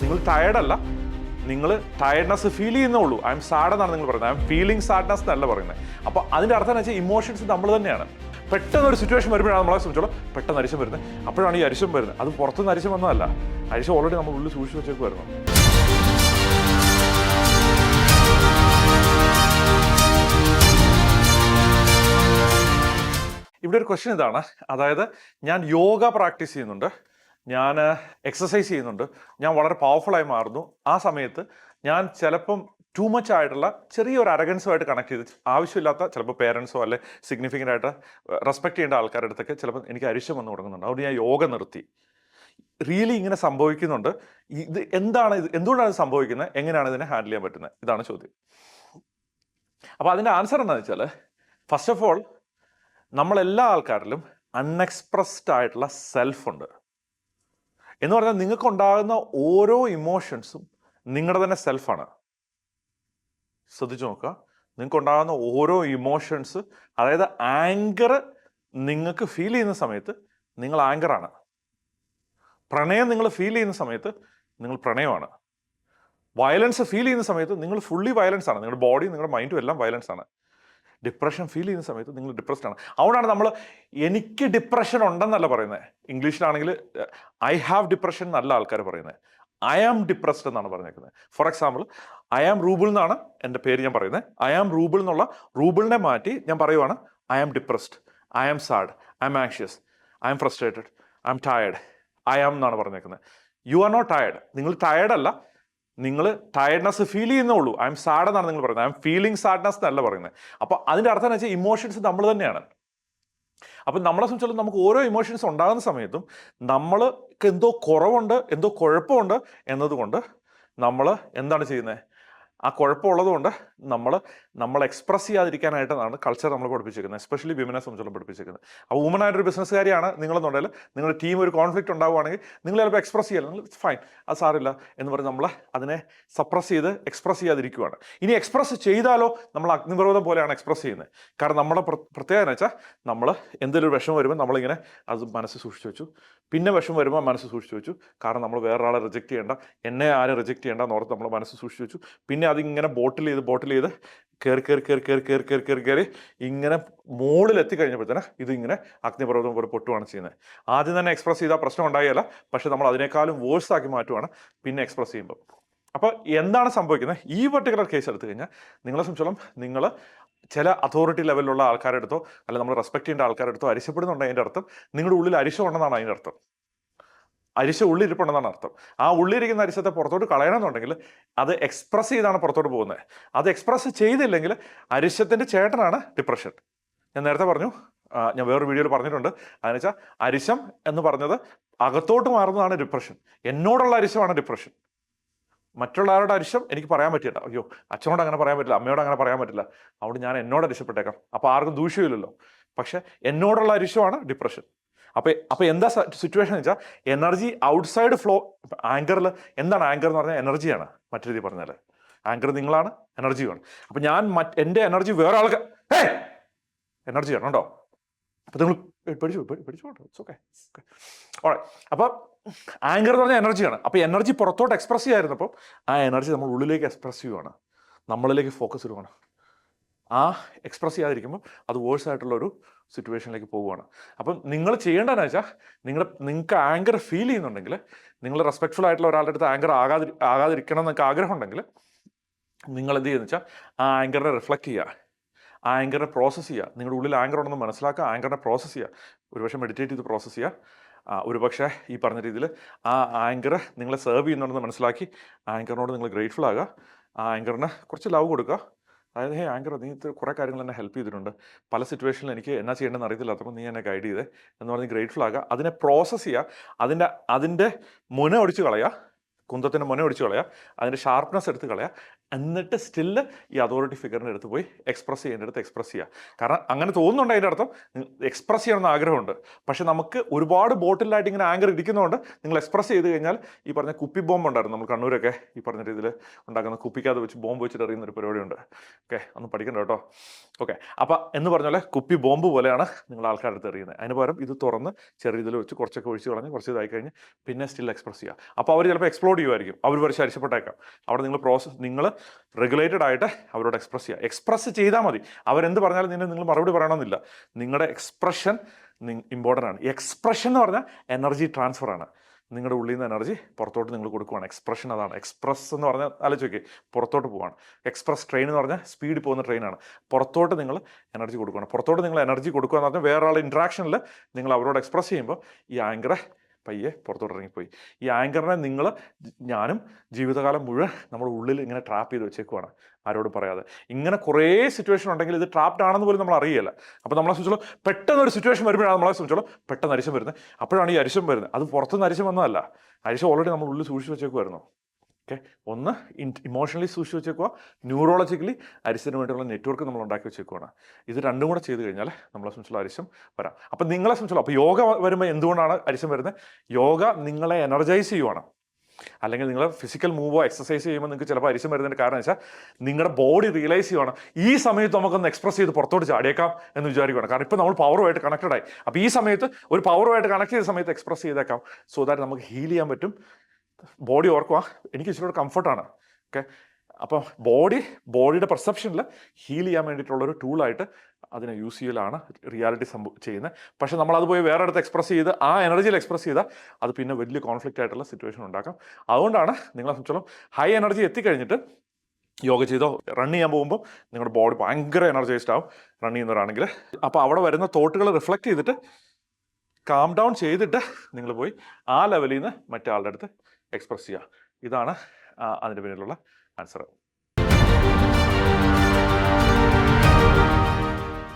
നിങ്ങൾ ടയർഡല്ല നിങ്ങൾ tiredness feel ചെയ്യുന്നേ ഉള്ളൂ ഐ എം സാഡ് എന്നാണ് നിങ്ങൾ പറയുന്നത്. ഐ എം ഫീലിംഗ് സാഡ്നെസ് എന്നല്ല പറയുന്നത്. അപ്പോൾ അതിന്റെ അർത്ഥം എന്ന് വെച്ചാൽ ഇമോഷൻസ് നമ്മൾ തന്നെയാണ്. പെട്ടെന്ന് ഒരു സിറ്റുവേഷൻ വരുമ്പോഴാണ് നമ്മളെ സംബന്ധിച്ചോളം പെട്ടെന്ന് അരിശം വരുന്നത്. അപ്പോഴാണ് ഈ അരിശം വരുന്നത്. അത് പുറത്തുനിന്ന് അരിശം വന്നതല്ല. അരിശം ഓൾറെഡി നമ്മൾ ഉള്ളിൽ സൂക്ഷിച്ച് വെച്ചേക്ക് വരുന്നു. ഇവിടെ ഒരു ക്വസ്റ്റ്യൻ ഇതാണ്. അതായത് ഞാൻ യോഗ പ്രാക്ടീസ് ചെയ്യുന്നുണ്ട്. ഞാൻ എക്സസൈസ് ചെയ്യുന്നുണ്ട്. ഞാൻ വളരെ പവർഫുള്ളായി മാറുന്നു. ആ സമയത്ത് ഞാൻ ചിലപ്പം ടു മച്ച് ആയിട്ടുള്ള ചെറിയൊരു അരഗൻസുമായിട്ട് കണക്ട് ചെയ്ത് ആവശ്യമില്ലാത്ത ചിലപ്പോൾ പേരൻസോ അല്ലെ സിഗ്നിഫിക്കന്റ് ആയിട്ട് റെസ്പെക്ട് ചെയ്യേണ്ട ആൾക്കാരുടെ അടുത്തൊക്കെ ചിലപ്പോൾ എനിക്ക് അരിശം വന്ന് തുടങ്ങുന്നുണ്ട് അതുകൊണ്ട് ഞാൻ യോഗ നിർത്തി. റിയലി ഇങ്ങനെ സംഭവിക്കുന്നുണ്ട്. ഇത് എന്താണ് ഇത്? എന്തുകൊണ്ടാണ് ഇത് സംഭവിക്കുന്നത്? എങ്ങനെയാണ് ഇതിനെ ഹാൻഡിൽ ചെയ്യാൻ പറ്റുന്നത്? ഇതാണ് ചോദ്യം. അപ്പോൾ അതിന്റെ ആൻസർ എന്താണെന്ന് വെച്ചാൽ ഫസ്റ്റ് ഓഫ് ഓൾ നമ്മളെല്ലാ ആൾക്കാരിലും അൺഎക്സ്പ്രസ്ഡ് ആയിട്ടുള്ള സെൽഫ് ഉണ്ട്. എന്ന് പറഞ്ഞാൽ നിങ്ങൾക്ക് ഉണ്ടാകുന്ന ഓരോ ഇമോഷൻസും നിങ്ങളുടെ തന്നെ സെൽഫാണ്. ശ്രദ്ധിച്ചു നോക്കുക. നിങ്ങൾക്ക് ഉണ്ടാകുന്ന ഓരോ ഇമോഷൻസ് അതായത് ആങ്കർ നിങ്ങൾക്ക് ഫീൽ ചെയ്യുന്ന സമയത്ത് നിങ്ങൾ ആങ്കറാണ്. പ്രണയം നിങ്ങൾ ഫീൽ ചെയ്യുന്ന സമയത്ത് നിങ്ങൾ പ്രണയമാണ്. വയലൻസ് ഫീൽ ചെയ്യുന്ന സമയത്ത് നിങ്ങൾ ഫുള്ളി വയലൻസ് ആണ് നിങ്ങളുടെ ബോഡി നിങ്ങളുടെ മൈൻഡും എല്ലാം വയലൻസ് ആണ് ഡിപ്രഷൻ ഫീൽ ചെയ്യുന്ന സമയത്ത് നിങ്ങൾ ഡിപ്രസ്ഡ് ആണ്. അതുകൊണ്ടാണ് നമ്മൾ എനിക്ക് ഡിപ്രഷൻ ഉണ്ടെന്നല്ല പറയുന്നത്. ഇംഗ്ലീഷിലാണെങ്കിൽ ഐ ഹാവ് ഡിപ്രഷൻ എന്നല്ല ആൾക്കാർ പറയുന്നത്. ഐ ആം ഡിപ്രസ്ഡ് എന്നാണ് പറഞ്ഞേക്കുന്നത്. For example I am Rubel എന്നാണ് എന്റെ പേര് ഞാൻ പറയുന്നത്. ഐ ആം റൂബിൾ എന്നുള്ള റൂബിളിനെ മാറ്റി ഞാൻ പറയുവാണ് I am depressed I am sad I am anxious I am frustrated I am tired I am എന്നാണ് പറഞ്ഞേക്കുന്നത്. യു ആർ നോട്ട് ടയർഡ് നിങ്ങൾ ടയർഡ് അല്ല നിങ്ങൾ ടയർഡ്നെസ് ഫീൽ ചെയ്യുന്നേ ഉള്ളൂ. ഐ എം സാഡ് എന്നാണ് നിങ്ങൾ പറയുന്നത്. ഐ എം ഫീലിംഗ് സാഡ്നെസ് എന്നല്ല പറയുന്നത്. അപ്പോൾ അതിന്റെ അർത്ഥം എന്ന് വെച്ചാൽ ഇമോഷൻസ് നമ്മൾ തന്നെയാണ്. അപ്പം നമ്മളെ സംബന്ധിച്ചിടത്തോളം നമുക്ക് ഓരോ ഇമോഷൻസ് ഉണ്ടാകുന്ന സമയത്തും നമ്മൾക്ക് എന്തോ കുറവുണ്ട് എന്തോ കുഴപ്പമുണ്ട് എന്നതുകൊണ്ട് നമ്മൾ എന്താണ് ചെയ്യുന്നത്? ആ കുഴപ്പമുള്ളതുകൊണ്ട് നമ്മൾ നമ്മൾ എക്സ്പ്രസ് ചെയ്യാതിരിക്കാനായിട്ടാണ് കൾച്ചർ നമ്മൾ പഠിപ്പിച്ചിരിക്കുന്നത് എസ്പെഷ്യലി വിമനെ സംബന്ധിച്ചോളം പഠിപ്പിച്ചിരിക്കുന്നത്. അപ്പോൾ വുമൻ ആയിട്ടൊരു ബിസിനസ്സുകാരിയാണ് നിങ്ങളെന്നുണ്ടെങ്കിൽ നിങ്ങളുടെ ടീം ഒരു കോൺഫ്ലിക്റ്റ് ഉണ്ടാവുകയാണെങ്കിൽ നിങ്ങൾ ചിലപ്പോൾ എക്സ്പ്രസ് ചെയ്യല്ല. നിങ്ങൾ ഫൈൻ അത് സാറില്ല എന്ന് പറഞ്ഞ് നമ്മൾ അതിനെ സപ്രസ് ചെയ്ത് എക്സ്പ്രസ് ചെയ്യാതിരിക്കുകയാണ് ഇനി എക്സ്പ്രസ് ചെയ്താലോ നമ്മൾ അഗ്നിപർവതം പോലെയാണ് എക്സ്പ്രസ് ചെയ്യുന്നത്. കാരണം നമ്മുടെ പ്ര- പ്രത്യേകത എന്ന് വെച്ചാൽ നമ്മൾ എന്തെങ്കിലും വിഷമം വരുമ്പോൾ നമ്മളിങ്ങനെ അത് മനസ്സ് സൂക്ഷിച്ചു വെച്ചു. പിന്നെ വിഷമം വരുമ്പോൾ മനസ്സ് സൂക്ഷിച്ചു വെച്ചു. കാരണം നമ്മൾ വേറൊരാളെ റിജക്റ്റ് ചെയ്യേണ്ട എന്നെ ആരെ റിജക്റ്റ് ചെയ്യേണ്ട എന്നോർത്ത് നമ്മൾ മനസ്സ് സൂക്ഷിച്ചു വെച്ചു. പിന്നെ അതിങ്ങനെ ബോട്ടിൽ ചെയ്ത് ബോട്ടിൽ ചെയ്ത് കയറി കയറി കയറി കയറി കയറി കയറി കയറി കയറി ഇങ്ങനെ മുകളിൽ എത്തിക്കഴിഞ്ഞപ്പോഴത്തേന് ഇത് ഇങ്ങനെ അഗ്നിപർവതം പോലെ പൊട്ടുവാണ് ചെയ്യുന്നത്. ആദ്യം തന്നെ എക്സ്പ്രസ് ചെയ്താൽ പ്രശ്നം ഉണ്ടായില്ല പക്ഷെ നമ്മൾ അതിനേക്കാളും വേഴ്സ് ആക്കി മാറ്റുവാണ് പിന്നെ എക്സ്പ്രസ് ചെയ്യുമ്പോൾ അപ്പോൾ എന്താണ് സംഭവിക്കുന്നത്? ഈ പർട്ടിക്കുലർ കേസ് എടുത്തു കഴിഞ്ഞാൽ നിങ്ങളെ സംബന്ധിച്ചോളം നിങ്ങൾ ചില അതോറിറ്റി ലെവലിലുള്ള ആൾക്കാരുടെ അടുത്തോ അല്ല നമ്മൾ റെസ്പെക്ട് ചെയ്യേണ്ട ആൾക്കാരുടെ അടുത്തോ അരിശപ്പെടുന്നുണ്ട് അതിന്റെ അർത്ഥം നിങ്ങളുടെ ഉള്ളിൽ അരിശം ഉണ്ടെന്നാണ് അതിന്റെ അർത്ഥം. അരിശ ഉള്ളിരിപ്പുണ്ടെന്നാണ് അർത്ഥം. ആ ഉള്ളിരിക്കുന്ന അരിശത്തെ പുറത്തോട്ട് കളയണമെന്നുണ്ടെങ്കിൽ അത് എക്സ്പ്രസ് ചെയ്താണ് പുറത്തോട്ട് പോകുന്നത്. അത് എക്സ്പ്രസ് ചെയ്തില്ലെങ്കിൽ അരിശത്തിന്റെ ചേട്ടനാണ് ഡിപ്രഷൻ ഞാൻ നേരത്തെ പറഞ്ഞു ഞാൻ വേറൊരു വീഡിയോയിൽ പറഞ്ഞിട്ടുണ്ട്. അതെന്ന് വെച്ചാൽ അരിശം എന്ന് പറഞ്ഞത് അകത്തോട്ട് മാറുന്നതാണ് ഡിപ്രഷൻ എന്നോടുള്ള അരിശമാണ് ഡിപ്രഷൻ മറ്റുള്ളവരുടെ അരിശം എനിക്ക് പറയാൻ പറ്റില്ല. അയ്യോ അച്ഛനോട് അങ്ങനെ പറയാൻ പറ്റില്ല അമ്മയോട് അങ്ങനെ പറയാൻ പറ്റില്ല. അതുകൊണ്ട് ഞാൻ എന്നോട് അരിശപ്പെട്ടേക്കാം. അപ്പോൾ ആർക്കും ദൂഷ്യമില്ലല്ലോ. പക്ഷേ എന്നോടുള്ള അരിശമാണ് ഡിപ്രഷൻ അപ്പോൾ അപ്പോൾ എന്താ സിറ്റുവേഷൻ എന്ന് വെച്ചാൽ എനർജി ഔട്ട്സൈഡ് ഫ്ലോ ആങ്കറിൽ എന്താണ് ആങ്കർ എന്ന് പറഞ്ഞാൽ എനർജിയാണ് മറ്റു രീതി പറഞ്ഞാൽ ആങ്കർ നിങ്ങളാണ് എനർജിയുമാണ് അപ്പോൾ ഞാൻ മറ്റ് എന്റെ എനർജി വേറെ ആൾക്ക് ഏ എനർജിയാണ് കേട്ടോ. അപ്പോൾ നിങ്ങൾ പഠിച്ചു പഠിച്ചു ഇറ്റ്സ് ഓക്കെ ഓക്കെ അപ്പോൾ ആങ്കർ എന്ന് പറഞ്ഞാൽ എനർജിയാണ് അപ്പോൾ എനർജി പുറത്തോട്ട് എക്സ്പ്രസ് ചെയ്യായിരുന്നപ്പോൾ ആ എനർജി നമ്മൾ ഉള്ളിലേക്ക് എക്സ്പ്രസ് ചെയ്യുവാണ്. നമ്മളിലേക്ക് ഫോക്കസ് ഇടുവാണ്. ആ എക്സ്പ്രസ് ചെയ്യാതിരിക്കുമ്പോൾ അത് വേഴ്സ് ആയിട്ടുള്ള ഒരു സിറ്റുവേഷനിലേക്ക് പോവുകയാണ് അപ്പം നിങ്ങൾ ചെയ്യേണ്ടതെന്ന് വെച്ചാൽ നിങ്ങൾ നിങ്ങൾക്ക് ആങ്കർ ഫീൽ ചെയ്യുന്നുണ്ടെങ്കിൽ നിങ്ങൾ റെസ്പെക്ട്ഫുൾ ആയിട്ടുള്ള ഒരാളുടെ അടുത്ത് ആങ്കർ ആകാതി ആകാതിരിക്കണം എന്നൊക്കെ ആഗ്രഹം ഉണ്ടെങ്കിൽ നിങ്ങൾ എന്ത് ചെയ്യുന്നത് വെച്ചാൽ ആ ആങ്കറിനെ റിഫ്ലക്റ്റ് ചെയ്യുക. ആ ആങ്കറിനെ പ്രോസസ്സ് ചെയ്യുക. നിങ്ങളുടെ ഉള്ളിൽ ആങ്കർ ഉണ്ടെന്ന് മനസ്സിലാക്കുക ആങ്കറിനെ പ്രോസസ്സ് ചെയ്യുക. ഒരുപക്ഷെ മെഡിറ്റേറ്റ് ചെയ്ത് പ്രോസസ്സ് ചെയ്യുക. ഒരുപക്ഷെ ഈ പറഞ്ഞ രീതിയിൽ ആ ആങ്കർ നിങ്ങളെ സെർവ് ചെയ്യുന്നുണ്ടെന്ന് മനസ്സിലാക്കി ആങ്കറിനോട് നിങ്ങൾ ഗ്രേറ്റ്ഫുൾ ആകുക. ആ ആങ്കറിന് കുറച്ച് ലവ് കൊടുക്കുക. അതായത് ഹേ ആങ്കർ നീ കുറേ കാര്യങ്ങൾ എന്നെ ഹെൽപ്പ് ചെയ്തിട്ടുണ്ട്. പല സിറ്റുവേഷനിൽ എനിക്ക് എന്നാ ചെയ്യേണ്ടതെന്ന് അറിയത്തില്ലാത്തപ്പോൾ നീ എന്നെ ഗൈഡ് ചെയ്തേ. എന്ന് പറഞ്ഞ് ഗ്രേറ്റ്ഫുൾ ആകുക അതിനെ പ്രോസസ്സ് ചെയ്യുക. അതിന്റെ അതിന്റെ മുന ഒടിച്ച് കളയുക. കുന്തത്തിന്റെ മുന ഒടിച്ച് കളയുക അതിന്റെ ഷാർപ്നെസ് എടുത്ത് കളയുക എന്നിട്ട് സ്റ്റില്ല് ഈ അതോറിറ്റി ഫിഗറിന്റെ അടുത്ത് പോയി എക്സ്പ്രസ് ചെയ്യേണ്ടടുത്ത് എക്സ്പ്രസ് ചെയ്യുക. കാരണം അങ്ങനെ തോന്നുന്നുണ്ട് അതിന്റെ അർത്ഥം. എക്സ്പ്രസ് ചെയ്യണമെന്ന് ആഗ്രഹമുണ്ട്. പക്ഷെ നമുക്ക് ഒരുപാട് ബോട്ടിലായിട്ട് ഇങ്ങനെ ആങ്കർ ഇരിക്കുന്നതുകൊണ്ട് നിങ്ങൾ എക്സ്പ്രസ് ചെയ്ത് കഴിഞ്ഞാൽ ഈ പറഞ്ഞ കുപ്പി ബോംബ് ഉണ്ടായിരുന്നു. നമ്മൾ കണ്ണൂരൊക്കെ ഈ പറഞ്ഞ രീതിയിൽ ഉണ്ടാക്കുന്ന കുപ്പിക്കാതെ വെച്ച് ബോംബ് വെച്ചിട്ട് അറിയുന്ന ഒരു പരിപാടിയുണ്ട്. ഓക്കെ ഒന്ന് പഠിക്കണ്ട കേട്ടോ. ഓക്കെ അപ്പം എന്ന് പറഞ്ഞ പോലെ കുപ്പി ബോംബ് പോലെയാണ് നിങ്ങൾ ആൾക്കാരുടെ അടുത്ത് എറിയുന്നത്. അതിന് പകരം ഇത് തുറന്ന് ചെറിയ ഇതിൽ വെച്ച് കുറച്ചൊക്കെ ഒഴിച്ച് കളഞ്ഞ് കുറച്ച് ഇതായി കഴിഞ്ഞ് പിന്നെ സ്റ്റിൽ എക്സ്പ്രസ് ചെയ്യുക. അപ്പോൾ അവർ ചിലപ്പോൾ എക്സ്പ്ലോഡ് റെസ്പോണ്ട് ചെയ്യുമായിരിക്കും അവർ വരച്ച് അരിശപ്പെട്ടേക്കാം അവിടെ നിങ്ങൾ പ്രോസസ് നിങ്ങൾ റെഗുലേറ്റഡ് ആയിട്ട് അവരോട് എക്സ്പ്രസ് ചെയ്യുക. എക്സ്പ്രസ് ചെയ്താൽ മതി. അവരെന്ത് പറഞ്ഞാലും നിന്നെ നിങ്ങൾ മറുപടി പറയണമെന്നില്ല. നിങ്ങളുടെ എക്സ്പ്രഷൻ ഇമ്പോർട്ടന്റ് ആണ്. എക്സ്പ്രഷൻ എന്ന് പറഞ്ഞാൽ എനർജി ട്രാൻസ്ഫർ ആണ്. നിങ്ങളുടെ ഉള്ളിൽ നിന്ന് എനർജി പുറത്തോട്ട് നിങ്ങൾ കൊടുക്കുവാണ്. എക്സ്പ്രഷൻ അതാണ്. എക്സ്പ്രസ് എന്ന് പറഞ്ഞാൽ ആലോചിച്ച് പുറത്തോട്ട് പോവാണ്. എക്സ്പ്രസ് ട്രെയിൻ എന്ന് പറഞ്ഞാൽ സ്പീഡ് പോകുന്ന ട്രെയിനാണ് പുറത്തോട്ട് നിങ്ങൾ എനർജി കൊടുക്കുകയാണ് പുറത്തോട്ട് നിങ്ങൾ എനർജി കൊടുക്കുക എന്ന് പറഞ്ഞാൽ വേറെ ആളുടെ ഇൻട്രാക്ഷനിൽ നിങ്ങൾ അവരോട് എക്സ്പ്രസ് ചെയ്യുമ്പോൾ ഈ ആങ്കറെ പയ്യെ പുറത്തോട്ട് ഇറങ്ങിപ്പോയി ഈ ആങ്കറിനെ നിങ്ങൾ ഞാനും ജീവിതകാലം മുഴുവൻ നമ്മുടെ ഉള്ളിൽ ഇങ്ങനെ ട്രാപ്പ് ചെയ്ത് വെച്ചേക്കുവാണ് ആരോട് പറയാതെ. ഇങ്ങനെ കുറേ സിറ്റുവേഷൻ ഉണ്ടെങ്കിൽ ഇത് ട്രാപ്ഡ് ആണെന്ന് പോലും നമ്മൾ അറിയില്ല അപ്പോൾ നമ്മളെ സംബന്ധിച്ചോളം പെട്ടെന്ന് ഒരു സിറ്റുവേഷൻ വരുമ്പോഴാണ് നമ്മളെ സംബന്ധിച്ചോളം പെട്ടെന്ന് അരിശം വരുന്നത്. അപ്പോഴാണ് ഈ അരിശം വരുന്നത്. അത് പുറത്തുനിന്ന് അരിശം വന്നതല്ല. അരിശം ഓൾറെഡി നമ്മൾ ഉള്ളിൽ സൂക്ഷിച്ച് വെച്ചേക്കുമായിരുന്നു ഓക്കെ. ഒന്ന് ഇമോഷണലി സൂക്ഷിച്ച് വെച്ചേക്കുക ന്യൂറോളജിക്കലി അരിശത്തിന് വേണ്ടിയുള്ള നെറ്റ്വർക്ക് നമ്മൾ ഉണ്ടാക്കി വെച്ചേക്കുവാണ്. ഇത് രണ്ടും കൂടെ ചെയ്ത് കഴിഞ്ഞാൽ നമ്മളെ സംബന്ധിച്ചുള്ള അരിശം വരാം. അപ്പം നിങ്ങളെ സംബന്ധിച്ചുള്ള അപ്പോൾ യോഗ വരുമ്പോൾ എന്തുകൊണ്ടാണ് അരിശം വരുന്നത്? യോഗ നിങ്ങളെ എനർജൈസ് ചെയ്യുവാണ്. അല്ലെങ്കിൽ നിങ്ങൾ ഫിസിക്കൽ മൂവോ എക്സസൈസ് ചെയ്യുമ്പോൾ നിങ്ങൾക്ക് ചിലപ്പോൾ അരിശം വരുന്നതിന്റെ കാരണം വെച്ചാൽ നിങ്ങളുടെ ബോഡി റിയലൈസ് ചെയ്യുവാണ്. ഈ സമയത്ത് നമുക്കൊന്ന് എക്സ്പ്രസ് ചെയ്ത് പുറത്തോട്ട് ചാടിയേക്കാം എന്ന് വിചാരിക്കുകയാണ് കാരണം ഇപ്പോൾ നമ്മൾ പവറുമായിട്ട് കണക്റ്റഡ് ആയി. അപ്പോൾ ഈ സമയത്ത് ഒരു പവറുമായിട്ട് കണക്ട് ചെയ്ത സമയത്ത് എക്സ്പ്രസ് ചെയ്തേക്കാം. സോ ദാറ്റ് നമുക്ക് ഹീൽ ചെയ്യാൻ പറ്റും. ബോഡി ഓർക്കുക. എനിക്ക് ഇച്ചിരി കംഫർട്ടാണ് ഓക്കെ അപ്പോൾ ബോഡി ബോഡിയുടെ പെർസെപ്ഷനിൽ ഹീൽ ചെയ്യാൻ വേണ്ടിയിട്ടുള്ളൊരു ടൂളായിട്ട് അതിനെ യൂസ് ചെയ്യലാണ് റിയാലിറ്റി സംഭവം ചെയ്യുന്നത്. പക്ഷെ നമ്മൾ അത് പോയി വേറെ അടുത്ത് എക്സ്പ്രസ് ചെയ്ത് ആ എനർജിയിൽ എക്സ്പ്രസ് ചെയ്താൽ അത് പിന്നെ വലിയ കോൺഫ്ലിക്റ്റ് ആയിട്ടുള്ള സിറ്റുവേഷൻ ഉണ്ടാക്കാം. അതുകൊണ്ടാണ് നിങ്ങളെ സംബന്ധിച്ചോളം ഹൈ എനർജി എത്തിക്കഴിഞ്ഞിട്ട് യോഗ ചെയ്തോ റൺ ചെയ്യാൻ പോകുമ്പോൾ നിങ്ങളുടെ ബോഡി ഭയങ്കര എനർജൈസ്ഡ് ആവും റൺ ചെയ്യുന്നവരാണെങ്കിൽ. അപ്പോൾ അവിടെ വരുന്ന തോട്ടുകൾ റിഫ്ലക്റ്റ് ചെയ്തിട്ട് കാം ഡൗൺ ചെയ്തിട്ട് നിങ്ങൾ പോയി ആ ലെവലിൽ നിന്ന് മറ്റേ അടുത്ത് എക്സ്പ്രസ് ചെയ്യുക. ഇതാണ് അതിന്റെ പിന്നിലുള്ള ആൻസർ